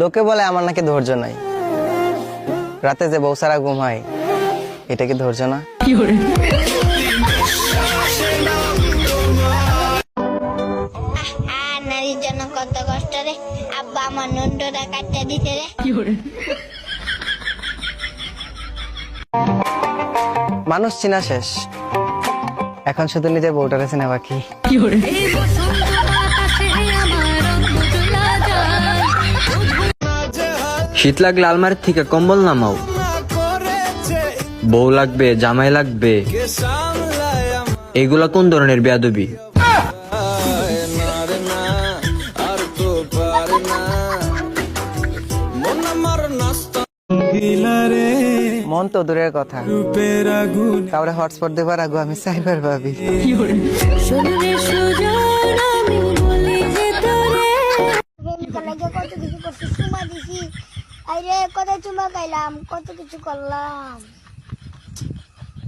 লোকে বলে আমার নাকি ধৈর্য নাই। রাতে যে বউ সারা ঘুম হয় এটা কি ধৈর্য না? আর নারীর জন্য কত কষ্ট রে। আব্বা আমার নন্ডটা কাটতে দিতে রে। মানুষ চিনা শেষ। এখন শুধু নিজের বউটারে চিনা বাকি। শীত লাগলে আলমারির থেকে কম্বল নামাও। বউ লাগবে জামাই লাগবে। এগুলা কোন ধরনের বেয়াদবি? মন তো দূরের কথা। কাউরে হটস্পট দেবার আগু আমি সাইবার ভাবি। কত কিছু করছি আরে কত চুমা খাইলাম? কত কিছু করলাম।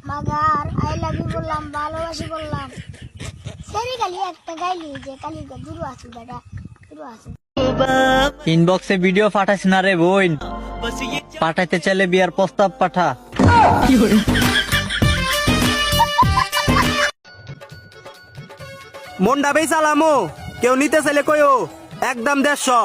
মাগার আই লাভ ইউ বললাম ভালোবাসি বললাম। সেরি খালি একটা গাইলি যে কালি দূর আছো বেটা দূর আছো। ইনবক্সে ভিডিও পাঠাস না রে বোন। পাঠাইতে চাইলে বিয়ার প্রস্তাব পাঠা। মন্ডা বেই চালামো। কেউ নিতে চাইলে কইও একদম দেড়শো।